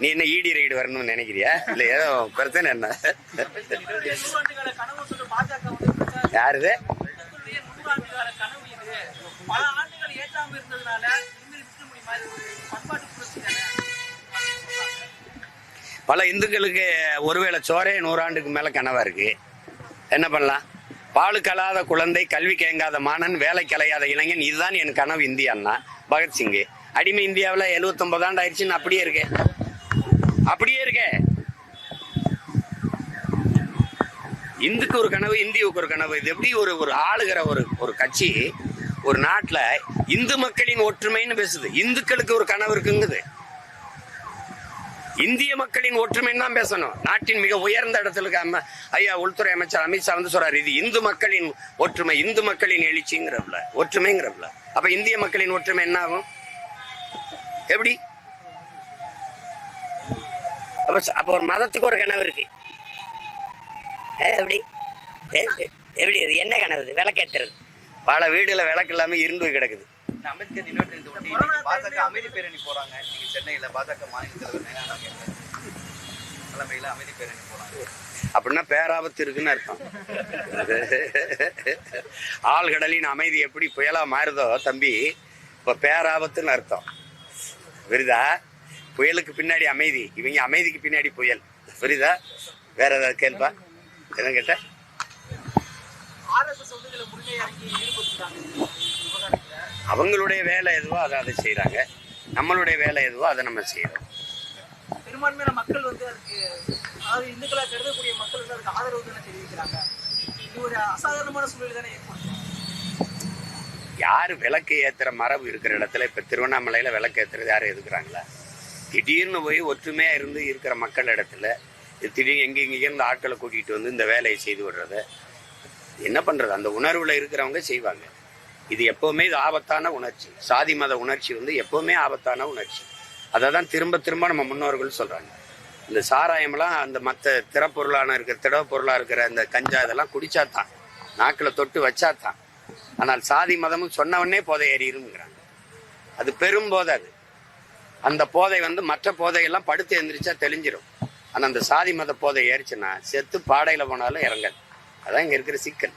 நீ என்ன ED ride வரணும்னு நினைக்கிறியா? இல்ல ஏதோ பிரச்சனை என்ன? யாருது? பல இந்துக்களுக்கு ஒருவேளை சோரே நூறாண்டுக்கு மேல கனவா இருக்கு. என்ன பண்ணலாம்? பாலு கலாத குழந்தை கல்வி கேங்காத மாணன் வேலை கலையாத இளைஞன் இதுதான் என் கனவு இந்தியான்னா. பகத்சிங்கு அடிமை இந்தியாவில் 79 ஆண்டு ஆயிடுச்சுன்னு அப்படியே இருக்கேன் அப்படியே இருக்க. இந்துக்கு ஒரு கனவு இந்தியாவுக்கு ஒரு கனவு. இது எப்படி ஒரு ஒரு ஆளுகிற ஒரு ஒரு கட்சி ஒரு நாட்டில் இந்து மக்களின் ஒற்றுமைன்னு பேசுது. இந்துக்களுக்கு ஒரு கனவு இருக்குங்குது. இந்திய மக்களின் ஒற்றுமைன்னு தான் பேசணும். நாட்டின் மிக உயர்ந்த இடத்துல இருக்க ஐயா உள்துறை அமைச்சர் அமித்ஷா வந்து சொல்றாரு இது இந்து மக்களின் ஒற்றுமை இந்து மக்களின் எழுச்சிங்கிறப்பல ஒற்றுமைங்கிறப்பல அப்ப இந்திய மக்களின் ஒற்றுமை என்ன ஆகும் எப்படி? அப்ப அப்ப ஒரு மதத்துக்கு ஒரு கனவு இருக்கு. ஏ, எப்படி? ஏ, எப்படி இது? என்ன கனவு இது? விளக்கேத்துறது பல வீடுல விளக்கு இல்லாம இருண்டு போய் கிடக்குது அம்பேத்கர் பாஜக அமைதி பேரணி போறாங்க. நீங்க சென்னையில பாஜக மாநில தலைவர் தலைமையில அமைதி பேரணி போறாங்க. அப்படின்னா பேராபத்து இருக்குன்னு அர்த்தம். ஆழ்கடலின் அமைதி எப்படி புயலா மாறுதோ தம்பி இப்ப பேராபத்துன்னு அர்த்தம். புரியுதா? புயலுக்கு பின்னாடி அமைதி இவங்க அமைதிக்கு பின்னாடி புயல். புரியுதா? வேற ஏதாவது கேள்பா என்ன கேட்ட? அவங்களுடைய வேலை எதுவோ அதை அதை செய்றாங்க. நம்மளுடைய வேலை எதுவோ அதை நம்ம செய்யறோம் பெரும்பான்மையான மக்கள் வந்து அதுக்கு அதாவது இந்துக்களா கருதக்கூடிய மக்கள் வந்து அதுக்கு ஆதரவு தானே தெரிவிக்கிறாங்க. இது ஒரு அசாதாரணமான சூழல் தானே ஏற்படுத்தும் யாரு விளக்கு ஏத்துற மரபு இருக்கிற இடத்துல இப்ப திருவண்ணாமலையில விளக்கு ஏத்துறது யாரும் எதுக்குறாங்களா? திடீர்னு போய் ஒற்றுமையா இருந்து இருக்கிற மக்கள் இடத்துல திடீர்னு எங்க இருந்து ஆட்களை கூட்டிட்டு வந்து இந்த வேலையை செய்து விடுறத என்ன பண்றது? அந்த உணர்வுல இருக்கிறவங்க செய்வாங்க. இது எப்பவுமே இது ஆபத்தான உணர்ச்சி. சாதி மத உணர்ச்சி வந்து எப்பவுமே ஆபத்தான உணர்ச்சி. அதை தான் திரும்ப திரும்ப நம்ம முன்னோர்கள் சொல்றாங்க. இந்த சாராயம்லாம் அந்த மற்ற திறப்பொருளான இருக்கிற திடவ பொருளாக இருக்கிற அந்த கஞ்சா இதெல்லாம் குடிச்சாதான் நாக்கில் தொட்டு வச்சா தான் ஆனால் சாதி மதமும் சொன்னவொடனே போதை ஏறிடுங்கிறாங்க அது பெரும் போதை அது. அந்த போதை வந்து மற்ற போதையெல்லாம் படுத்து எந்திரிச்சா தெளிஞ்சிடும் ஆனா அந்த சாதி மத போதை ஏறிச்சுன்னா செத்து பாடையில போனாலும் இறங்காது அதான் இங்க இருக்கிற சிக்கல்.